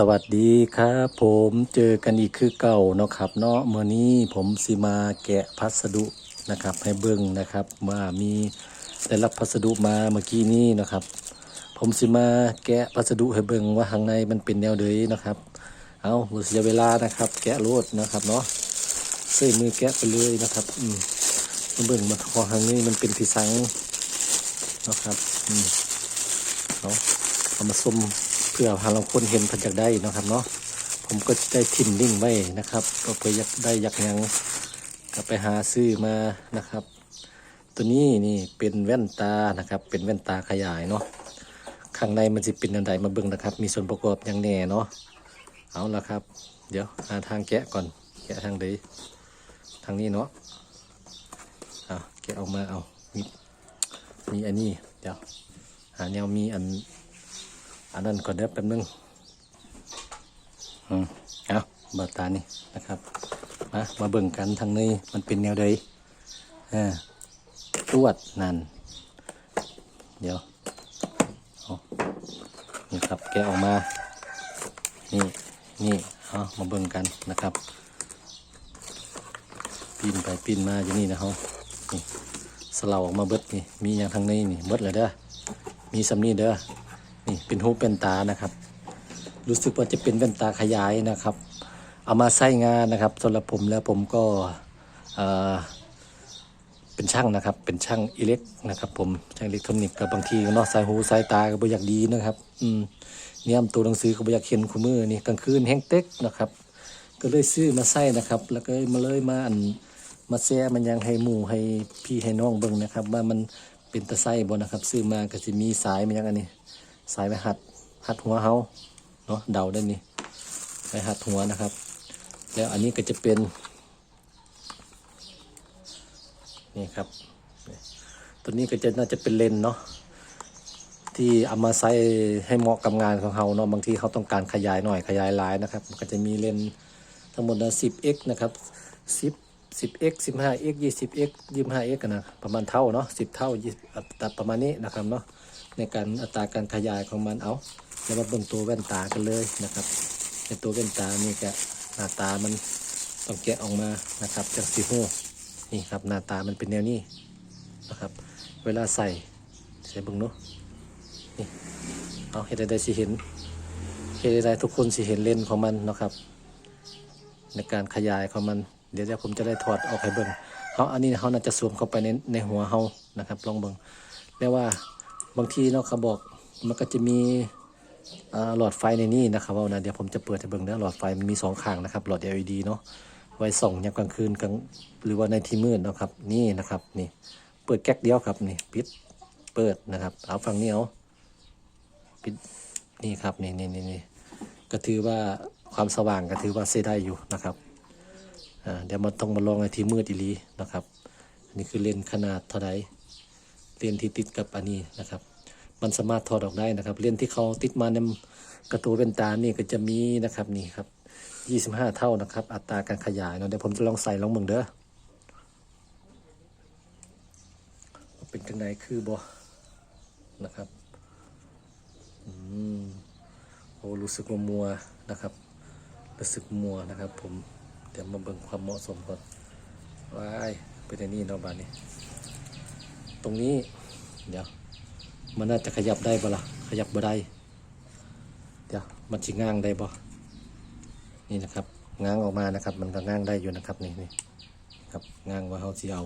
สวัสดีครับผมเจอกันอีกคือเก่าเนาะครับเนาะเมื่อนี้ผมสิมาแกะพัสดุนะครับ ให้เบิ่งนะครับว่ามีได้รับพัสดุมาเมื่อกี้นี้นะครับ ผมสิมาแกะพัสดุให้เบิ่งว่าข้างในมันเป็นแนวเดยนะครับ เอาเสียเวลานะครับ แกะโลดนะครับเนาะใส่มือแกะไปเลยนะครับอืมเบิ่งมาของข้างนี้มันเป็นที่สังนะครับอืมเอาเอามาส้ม พื่อหาลางคนเห็นพันจากได้เนาะครับเนาะผมก็ได้ทิมลิ่งไว้นะครับ ก็เพื่ออยากได้อยากหยังก็ไปหาซื้อมานะครับ ตัวนี้นี่เป็นแว่นตานะครับ เป็นแว่นตาขยายเนาะข้างในมันจะเป็นอันใดมาเบิ่งนะครับ มีส่วนประกอบอย่างแน่เนาะเอาละครับ เดี๋ยวหาทางแกะก่อน แกะทางใดทางนี้เนาะเอาแกะออกมาเอามีมีอันนี้เดี๋ยวหาแนวมีอัน อันนั้นก่อนเดี๋ยวแป๊บนึงอืมเอาบาตานี่นะครับมามาเบิ่งกันทางนี้มันเป็นแนวใดอ่าตรวจนั่นเดี๋ยวนี่ครับแกออกมา นี่นี่เอามาเบิ่งกันนะครับปีนไปปีนมาอยู่นี่นะเขานี่สลาออกมาเบิดนี่มีอย่างทางนี้นี่เบิดเลยเด้อมีสำนีเด้อ นี่เป็นหูเป็นตานะครับ รู้สึกว่าจะเป็นแว่นตาขยายนะครับ เอามาใช้งานนะครับสำหรับผมแล้วผมก็เป็นช่างนะครับ เป็นช่างอิเล็กนะครับผมช่างอิเล็กทรอนิกส์กับบางทีเนาะสายหูสายตาก็บอยากดีนะครับ อืมเนี่ยตัวหนังสือก็บอยากเขียนคู่มือนี่กลางคืนแห้งเต็กนะครับ ก็เลยซื้อมาใส่นะครับ แล้วก็มาเลยมาอันมาแซ่มันยังให้หมู่ให้พี่ให้น้องเบิ่งนะครับ ว่ามันเป็นตะไส้บ่นะครับ ซื้อมาก็จะมีสายมันยังอันนี้ สายไปหัดหัดหัวเฮาเนาะเดาได้นี่ไปหัดหัวนะครับ แล้วอันนี้ก็จะเป็นนี่ครับตัวนี้ก็จะน่าจะเป็นเลนเนาะที่เอามาใส่ให้เหมาะกับงานของเขาเนาะบางทีเขาต้องการขยายหน่อยขยายหลายนะครับ ก็จะมีเลนทั้งหมดนะ 10x นะครับ 10 10x 15x 20x 25x กันนะประมาณเท่าเนาะ10 เท่า20อัตราประมาณนี้นะครับเนาะ ในการอัตราการขยายของมันเอาแล้วมาเบิ่งตัวแว่นตากันเลยนะครับในตัวแว่นตานี่ก็หน้าตามันต้องแกะออกมานะครับจากสีหูนี่ครับหน้าตามันเป็นแนวนี้นะครับ เวลาใส่ใส่เบิ่งเนาะนี่เอาเห็นได้สิเห็นเห็นได้ทุกคนสิเห็นเลนของมันนะครับ ในการขยายของมันเดี๋ยวเดี๋ยวผมจะได้ถอดออกให้เบิ่งเขาอันนี้เขาน่าจะสวมเข้าไปในในหัวเขานะครับ ลองเบิ่งเรียกว่า บางทีเนาะเขาบอกมันก็จะมีหลอดไฟในนี้นะครับว่านะเดี๋ยวผมจะเปิดให้เบิ่งนะหลอดไฟมันมีสองข้างนะครับหลอด LED เนาะไว้ส่องยามกลางคืนกลางหรือว่าในที่มืดนะครับ นี่นะครับนี่เปิดแก๊กเดียวครับนี่ปิดเปิดนะครับเอาฝั่งนี้เอาปิดนี่ครับนี่นี่นี่นี่ก็ถือว่าความสว่างก็ถือว่าใช้ได้อยู่นะครับเดี๋ยวมันต้องมาลองในที่มืดอีลีนะครับนนี้คือเลนขนาดเท่าไหร่ เลนที่ติดกับอันนี้นะครับ มันสามารถถอดออกได้นะครับเลนที่เขาติดมาในกระตูเป็นตานี่ก็จะมีนะครับนี่ครับ 25 เท่านะครับ อัตราการขยายเนาะเดี๋ยวผมจะลองใส่ลองเบิ่งเด้อเป็นจังไดคือบอนะครับอืมโอ้รู้สึกว่ามัวนะครับรู้สึกมัวนะครับ ผมเดี๋ยวมาเบิ่งความเหมาะสมก่อนว้ายเป็นนนี้เนาะบานนี้ ตรงนี้ เดี๋ยว มันน่าจะขยับได้บ่ล่ะ ขยับบ่ได้ เดี๋ยว มันสิง้างได้บ่นี่นะครับ ง้างออกมานะครับ มันก็ง้างได้อยู่นะครับ นี่นี่ครับ ง้างว่าเขาสิเอา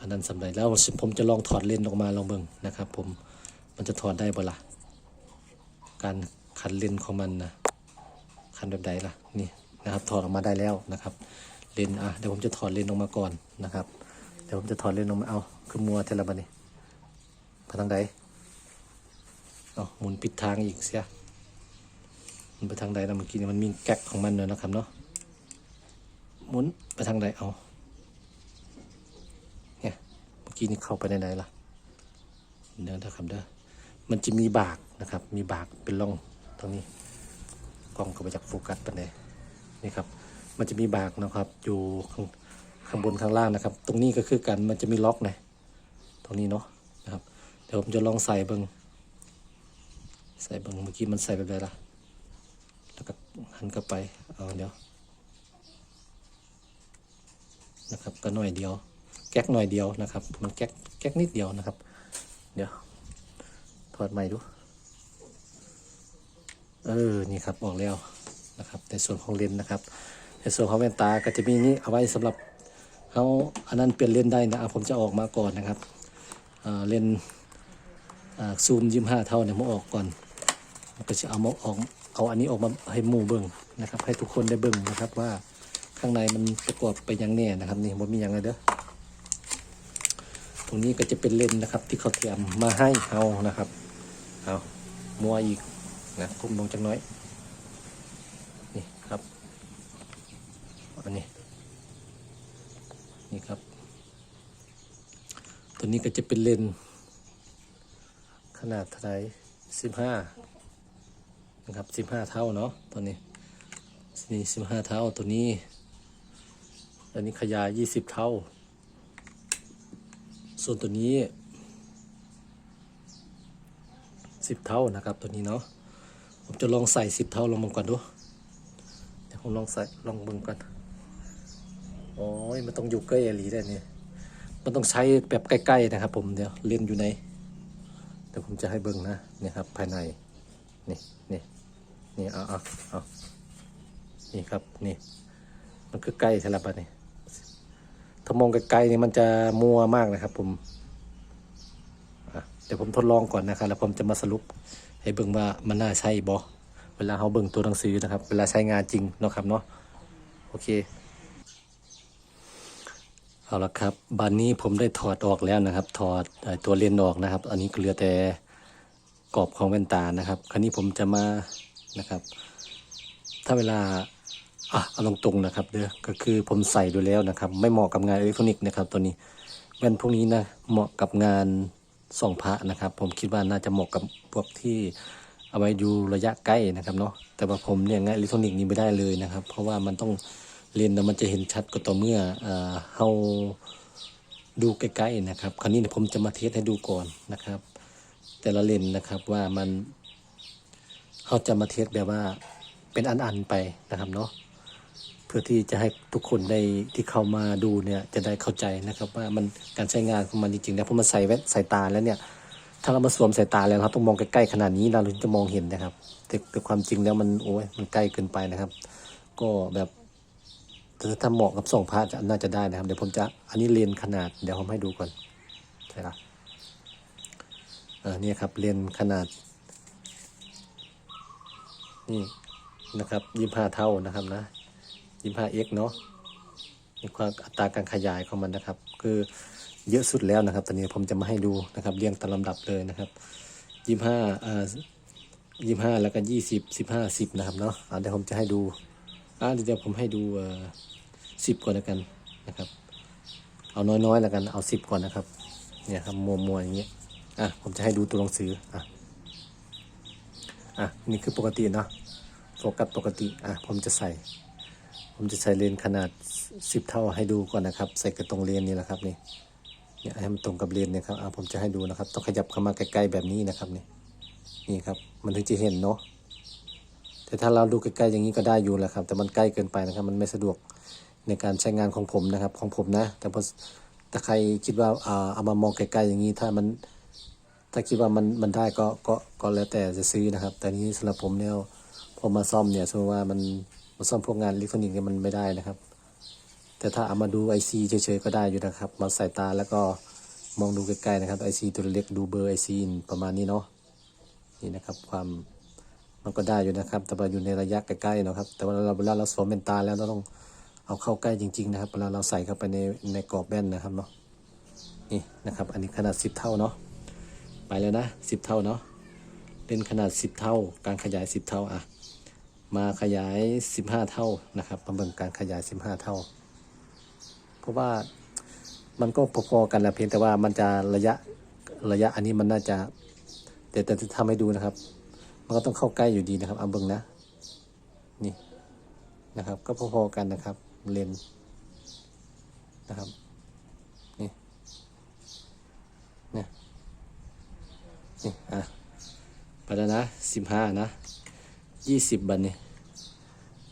อันนั้นสำเร็จแล้วผมจะลองถอดเลนออกมาลองเบิ่งนะครับ ผม มันจะถอดได้บ่ล่ะ การขันเลนของมันนะขันแบบใดล่ะ นี่นะครับ ถอดออกมาได้แล้วนะครับ เลนอะ เดี๋ยวผมจะถอดเลนออกมาก่อนนะครับ เดี๋ยวผมจะถอดเลนส์ออกมาเอาคือมัวเทละบันนี่ไปทางใดเอาหมุนปิดทางอีกเสียมันไปทางใดนะเมื่อกี้นี่มันมีแก๊กของมันเนอะนะครับเนาะหมุนไปทางใดเอาเนี่ยเมื่อกี้นี่เข้าไปในไหนล่ะเดี๋ยวนะครับเด้อมันจะมีบากนะครับ มีบากเป็นร่องตรงนี้กล้องก็ไปจากโฟกัสไปไหนนี่ครับ มันจะมีบากนะครับอยู่ข้าง ข้างบนข้างล่างนะครับ ตรงนี้ก็คือกันมันจะมีล็อกนะตรงนี้เนาะนะครับ เดี๋ยวผมจะลองใส่เบิงใส่เบิงเมื่อกี้มันใส่แบบไหนล่ะหันกลับไปเอาเดี๋ยวนะครับก็หน่อยเดียว แก๊กหน่อยเดียวนะครับ มันแก๊กแก๊กนิดเดียวนะครับ เดี๋ยวถอดใหม่ดู เออ นี่ครับออกแล้วนะครับ ในส่วนของเลนนะครับ ในส่วนของแว่นตาก็จะมีนี้เอาไว้สำหรับ เขาอันนั้นเปลี่ยนเลนได้นะผมจะออกมาก่อนนะครับเลนส์อ่าซูมยี่ห้าเท่าเนี่ยผมออกก่อนก็จะเอามาออกเอาอันนี้ออกมาให้หมู่เบิ่งนะครับ ให้ทุกคนได้เบิ่งนะครับว่าข้างในมันประกอบไปยังแน่นะครับนี่ผมมีอย่างไรเด้อตรงนี้ก็จะเป็นเลนนะครับ ที่เขาเตรียมมาให้เอานะครับเอามัวอีกนะคุ้มลงจังน้อยนี่ครับอันนี้ นี่ครับ ตัวนี้ก็จะเป็นเลนขนาดเท่าไหรสิบห้านะครับสิบห้าเท่าเนาะตัวนี้นี่สิบห้าเท่าตัวนี้ อันนี้ขยายยี่สิบเท่า ส่วนตัวนี้สิบเท่านะครับตัวนี้เนาะผมจะลองใส่สิบเท่าลงมาก่อนดูเดี๋ยวผมลองใส่ลองบิ่งก่อน โอ้ยมันต้องอยู่ใกล้อลีได้เนี่ยมันต้องใช้แบบใกล้ๆนะครับ ผมเดี๋ยวเล่นอยู่ในเดี๋ยวผมจะให้เบิ่งนะเนี่ยครับ ภายในนี่นี่นี่เอาเอาเอานี่ครับนี่ มันคือใกล้ใช่ละปะนี่ถ้ามองไกลๆนี่มันจะมัวมากนะครับ ผมเดี๋ยวผมทดลองก่อนนะครับ แล้วผมจะมาสรุป ให้เบิ่งว่ามันน่าใช่บ่เวลาเขาเบิ่งตัวหนังสือนะครับ เวลาใช้งานจริงนะครับเนาะโอเค เอาละครับบานนี้ผมได้ถอดออกแล้วนะครับ ถอดตัวเลนส์ออกนะครับ อันนี้เหลือแต่กรอบของแว่นตานะครับ คราวนี้ผมจะมานะครับ ถ้าเวลาอะเอาตรงๆนะครับเด้อก็คือผมใส่ดูแล้วนะครับ ไม่เหมาะกับงานอิเล็กทรอนิกส์นะครับ ตัวนี้แว่นพวกนี้นะเหมาะกับงานส่องพระนะครับ ผมคิดว่าน่าจะเหมาะกับพวกที่เอาไว้ดูระยะใกล้นะครับเนาะแต่ว่าผมเนี่ยงานอิเล็กทรอนิกส์นี้ไม่ได้เลยนะครับ เพราะว่ามันต้อง เลนส์มันจะเห็นชัดก็ต่อเมื่อเอ่อเฮาดูใกล้ๆนะครับ คราวนี้เดี๋ยผมจะมาเทสให้ดูก่อนนะครับ แต่ละเลนส์นะครับว่ามันเขาจะมาเทสแบบว่าเป็นอันๆไปนะครับเนาะเพื่อที่จะให้ทุกคนได้ที่เข้ามาดูเนี่ยจะได้เข้าใจนะครับ ว่ามันการใช้งานของมันจริงๆนะเพราะมันใส่แว่นใส่ตาแล้วเนี่ยถ้าเรามาสวมใส่ตาแล้วเราต้องมองใกล้ๆขนาดนี้เราถึงจะมองเห็นนะครับ แต่แต่ความจริงแล้วมันโอ้ยมันใกล้เกินไปนะครับ ก็แบบ แต่ถ้าเหมาะกับส่องพระจะน่าจะได้นะครับ เดี๋ยวผมจะอันนี้เลนขนาด เดี๋ยวผมให้ดูก่อนใช่ละเออเนี่ยครับเลนขนาด นี่นะครับยี่ห้าเท่านะครับนะ 25x เอ็กเนาะมีความอัตราการขยายของมันนะครับ คือเยอะสุดแล้วนะครับ ตอนนี้ผมจะมาให้ดูนะครับเรียงตามลำดับเลยนะครับ25อ่า25แล้วก็20 15 10นะครับเนาะเดี๋ยวผมจะให้ดู อ่าเดี๋ยวผมให้ดูเอ่อ10ก่อนแล้วกันนะครับ เอาน้อยๆแล้วกัน เอา10ก่อนนะครับ เนี่ยครับมัวๆอย่างเงี้ย อะผมจะให้ดูตัวหนังสือ อะ อะนี่คือปกติเนาะ โฟกัสปกติ อะผมจะใส่ ผมจะใส่เลนขนาด10เท่าให้ดูก่อนนะครับ ใส่กระตรงเลนนี่แหละครับนี่เนี่ยให้มันตรงกับเลนเนี่ยครับ อะผมจะให้ดูนะครับ ต้องขยับเข้ามาใกล้ๆแบบนี้นะครับนี่ นี่ครับ มันถึงจะเห็นเนาะ แต่ถ้าเราดูใกล้ๆอย่างนี้ก็ได้อยู่แหละครับ แต่มันใกล้เกินไปนะครับ มันไม่สะดวกในการใช้งานของผมนะครับ ของผมนะ แต่พอถ้าใครคิดว่าเอามามองไกลๆอย่างนี้ถ้ามันถ้าคิดว่ามันมันได้ก็ก็ก็แล้วแต่จะซื้อนะครับ แต่นี้สำหรับผมเนี่ยพอมาซ่อมเนี่ยสมมติว่ามันมาซ่อมพวกงานอิเล็กทรอนิกส์เนี่ยมันไม่ได้นะครับ แต่ถ้าเอามาดูไอซีเฉยๆก็ได้อยู่นะครับ มาใส่ตาแล้วก็มองดูใกล้ๆนะครับไอซีตัวเล็กดูเบอร์ไอซีประมาณนี้เนาะนี่นะครับความ มันก็ได้อยู่นะครับ แต่ว่าอยู่ในระยะใกล้ๆเนาะครับแต่ว่าเราเวลาเราสวมเป็นตาแล้วเราต้องเอาเข้าใกล้จริง ๆ นะครับเวลาเราใส่เข้าไปในในกรอบแว่นนะครับเนาะนี่นะครับ อันนี้ขนาด 10 เท่าเนาะไปแล้วนะสิบเท่าเนาะเล่นขนาดสิบเท่า การขยายสิบเท่าอะมาขยายสิบห้าเท่านะครับมาเบิ่งการขยายสิบห้าเท่า เพราะว่ามันก็พอๆกันแหละเพียงแต่ว่ามันจะระยะระยะอันนี้มันน่าจะ แต่แต่จะทำให้ดูนะครับ มันก็ต้องเข้าใกล้อยู่ดีนะครับเอาเบิ่งนะ นี่นะครับ ก็พอๆกันนะครับ เลนนะครับ นี่ นี่ นี่ อะ ไปแล้วนะสิบห้านะยี่สิบบันนี่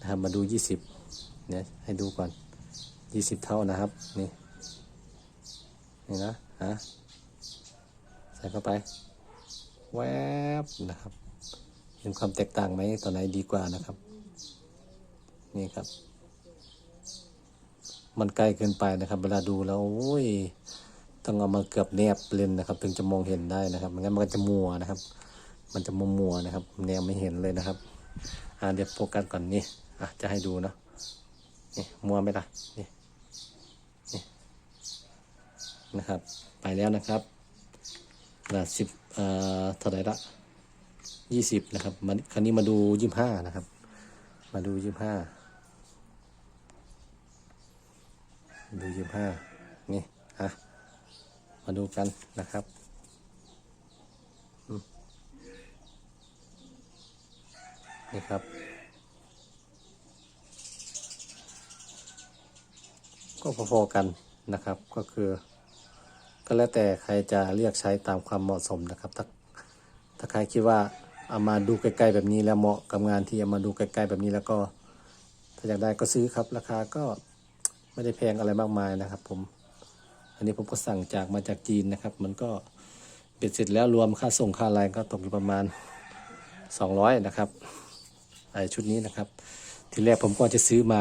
นะครับ มาดูยี่สิบเนี่ยให้ดูก่อนยี่สิบเท่านะครับ นี่ นี่นะ ฮะ ใส่เข้าไป แวบนะครับ เห็นความแตกต่างไหมตัวไหนดีกว่านะครับ นี่ครับ มันใกล้เกินไปนะครับ เวลาดูแล้วโอ้ยต้องเอามาเกือบแนบเลนนะครับ ถึงจะมองเห็นได้นะครับไม่งั้นมันก็จะมัวนะครับ มันจะมัวมัวนะครับ แนวไม่เห็นเลยนะครับอ่าเดี๋ยวโฟกัสก่อนนี่อะจะให้ดูเนาะนี่มัวไหมล่ะนี่นี่นะครับ ไปแล้วนะครับละสิบเอ่อเท่าไหร่ละ ยี่สิบนะครับมาคราวนี้มาดูยี่ห้านะครับ มาดูยี่ห้าดูยี่ห้านี่อะมาดูกันนะครับนี่ครับ ก็พอๆกันนะครับก็คือ ก็แล้วแต่ใครจะเรียกใช้ตามความเหมาะสมนะครับถ้าถ้าใครคิดว่า เอามาดูใกล้ๆแบบนี้แล้วเหมาะกับงานที่เอามาดูใกล้ๆแบบนี้แล้วก็ ถ้าอยากได้ก็ซื้อครับราคาก็ไม่ได้แพงอะไรมากมายนะครับ ผม อันนี้ผมก็สั่งจากมาจากจีนนะครับ มันก็เบ็ดเสร็จแล้วรวมค่าส่งค่าอะไรก็ตกอยู่ประมาณ 200 นะครับไอชุดนี้นะครับ ทีแรกผมก็จะซื้อมา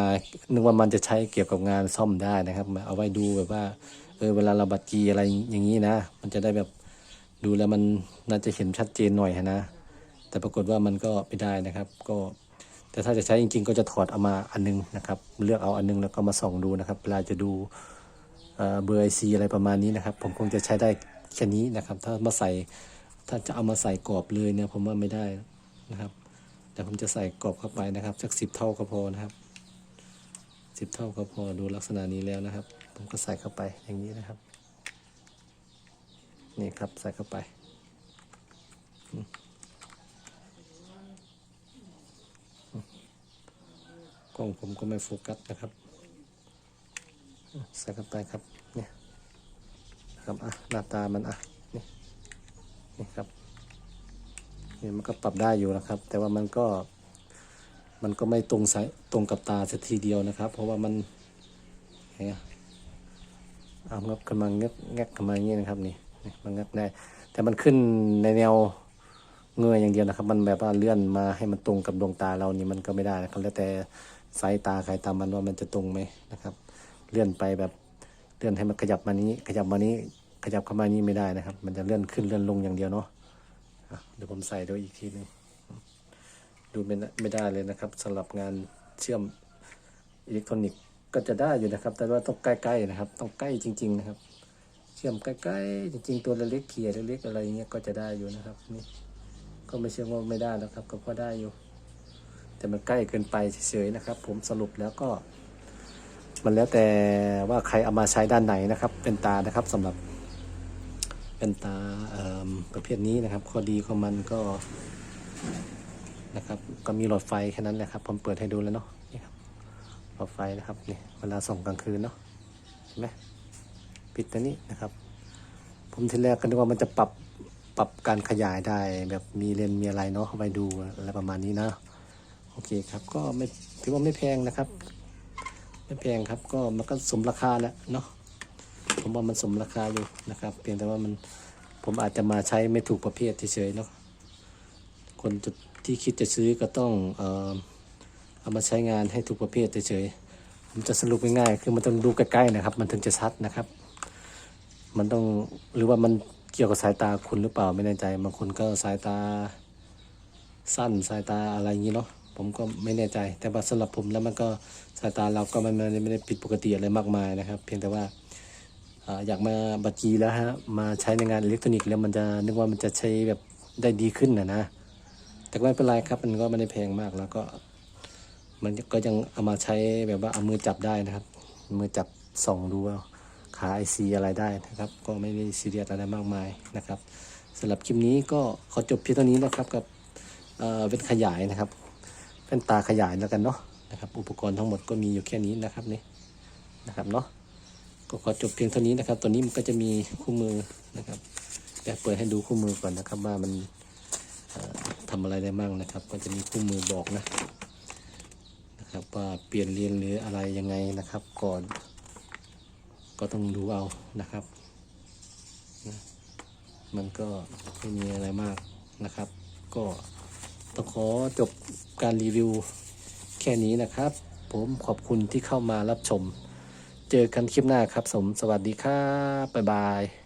นึกว่ามันจะใช้เกี่ยวกับงานซ่อมได้นะครับมาเอาไว้ดูแบบว่าเออเวลาเราบัดกีอะไรอย่างนี้นะ มันจะได้แบบดูแล้วมันน่าจะเห็นชัดเจนหน่อยนะ แต่ปรากฏว่ามันก็ไม่ได้นะครับ ก็แต่ถ้าจะใช้จริง ๆ ก็จะถอดเอามาอันนึงนะครับ เลือกเอาอันนึงแล้วก็มาส่องดูนะครับเวลาจะดูเบอร์ไอซีอะไรประมาณนี้นะครับ ผมคงจะใช้ได้แค่นี้นะครับ ถ้ามาใส่ถ้าจะเอามาใส่กรอบเลยเนี่ยผมว่าไม่ได้นะครับแต่ผมจะใส่กรอบเข้าไปนะครับสักสิบเท่าก็พอนะครับสิบเท่าก็พอดูลักษณะนี้แล้วนะครับ ผมก็ใส่เข้าไปอย่างนี้นะครับ นี่ครับใส่เข้าไปอืมอืมก ล้องผมก็ไม่โฟกัสนะครับใส่เข้าไปครับเนี่ยครับอะหน้าตามันอะนี่นี่ครับนี่มันก็ปรับได้อยู่นะครับ แต่ว่ามันก็มันก็ไม่ตรงสายตรงกับตาสักทีเดียวนะครับ เพราะว่ามันไงอะเอางับขึ้นมาเงกแงกขึ้นมาอย่างนี้นะครับนี่นี่มันงักได้แต่มันขึ้นในแนวเงยอย่างเดียวนะครับ มันแบบว่าเลื่อนมาให้มันตรงกับดวงตาเรานี่มันก็ไม่ได้นะครับแล้วแต่ สายตาใครตามมันว่ามันจะตรงไหมนะครับ เลื่อนไปแบบเลื่อนให้มันขยับมานี้ ขยับมานี้ขยับเข้ามานี้ไม่ได้นะครับ มันจะเลื่อนขึ้นเลื่อนลงอย่างเดียวเนาะอะเดี๋ยวผมใส่ด้วยอีกทีหนึงดูไม่ได้เลยนะครับสำหรับงานเชื่อมอิเล็กทรอนิกส์ก็จะได้อยู่นะครับ แต่ว่าต้องใกล้ๆนะครับ ต้องใกล้จริง ๆ นะครับ เชื่อมใกล้ๆจริง ๆ ตัวเล็กๆเขียเล็กๆอะไรเงี้ยก็จะได้อยู่นะครับนี่ก็ไม่เชื่อว่าไม่ได้แล้วครับ ก็พอได้อยู่ แต่มันใกล้เกินไปเฉยๆนะครับ ผมสรุปแล้วก็ มันแล้วแต่ว่าใครเอามาใช้ด้านไหนนะครับ เป็นตานะครับสำหรับเป็นตาประเภทนี้นะครับ ข้อดีของมันก็นะครับ ก็มีหลอดไฟแค่นั้นแหละครับ ผมเปิดให้ดูแล้วเนาะนี่ครับหลอดไฟนะครับนี่เวลาส่องกลางคืนเนาะเห็นไหมปิดตัวนี้นะครับ ผมทีแรกก็นึกว่ามันจะปรับปรับการขยายได้แบบมีเลนมีอะไรเนาะไปดูอะไรประมาณนี้นะ โอเคครับก็ไม่ถือว่าไม่แพงนะครับ ไม่แพงครับก็มันก็สมราคาแล้วเนาะผมว่ามันสมราคาอยู่นะครับ เพียงแต่ว่ามันผมอาจจะมาใช้ไม่ถูกประเภทเฉยๆเนาะคนจุดที่คิดจะซื้อก็ต้องเอ่อเอามาใช้งานให้ถูกประเภทเฉยๆผมจะสรุปง่ายๆคือมันต้องดูใกล้ๆนะครับ มันถึงจะชัดนะครับ มันต้องหรือว่ามันเกี่ยวกับสายตาคุณหรือเปล่าไม่แน่ใจบางคนก็สายตาสั้นสายตาอะไรอย่างนี้เนาะ ผมก็ไม่แน่ใจ แต่ว่าสำหรับผมแล้วมันก็สายตาเราก็มันไม่ได้ไม่ได้ผิดปกติอะไรมากมายนะครับ เพียงแต่ว่าอยากมาบัตรจีแล้วฮะมาใช้ในงานอิเล็กทรอนิกส์แล้วมันจะนึกว่ามันจะใช้แบบได้ดีขึ้นนะนะ แต่ไม่เป็นไรครับมันก็ไม่ได้แพงมากแล้วก็ มันก็ยังเอามาใช้แบบว่าเอามือจับได้นะครับ มือจับส่องดูว่าขาไอซีอะไรได้นะครับ ก็ไม่ได้ซีเรียสอะไรมากมายนะครับสำหรับคลิปนี้ก็ขอจบเพียงเท่านี้นะครับกับเอ่อเป็นขยายนะครับ เป็นตาขยายแล้วกันเนาะนะครับ อุปกรณ์ทั้งหมดก็มีอยู่แค่นี้นะครับนี่นะครับเนาะก็ขอจบเพียงเท่านี้นะครับ ตัวนี้มันก็จะมีคู่มือนะครับเดี๋ยวเปิดให้ดูคู่มือก่อนนะครับ ว่ามันเอ่อทำอะไรได้บ้างนะครับ ก็จะมีคู่มือบอกนะนะครับ ว่าเปลี่ยนเลนหรืออะไรยังไงนะครับ ก่อน ก็ต้องดูเอานะครับมันก็ไม่มีอะไรมากนะครับ ก็ ต้องขอจบการรีวิวแค่นี้นะครับ ผมขอบคุณที่เข้ามารับชม เจอกันคลิปหน้าครับ สม สวัสดีครับ บ๊ายบาย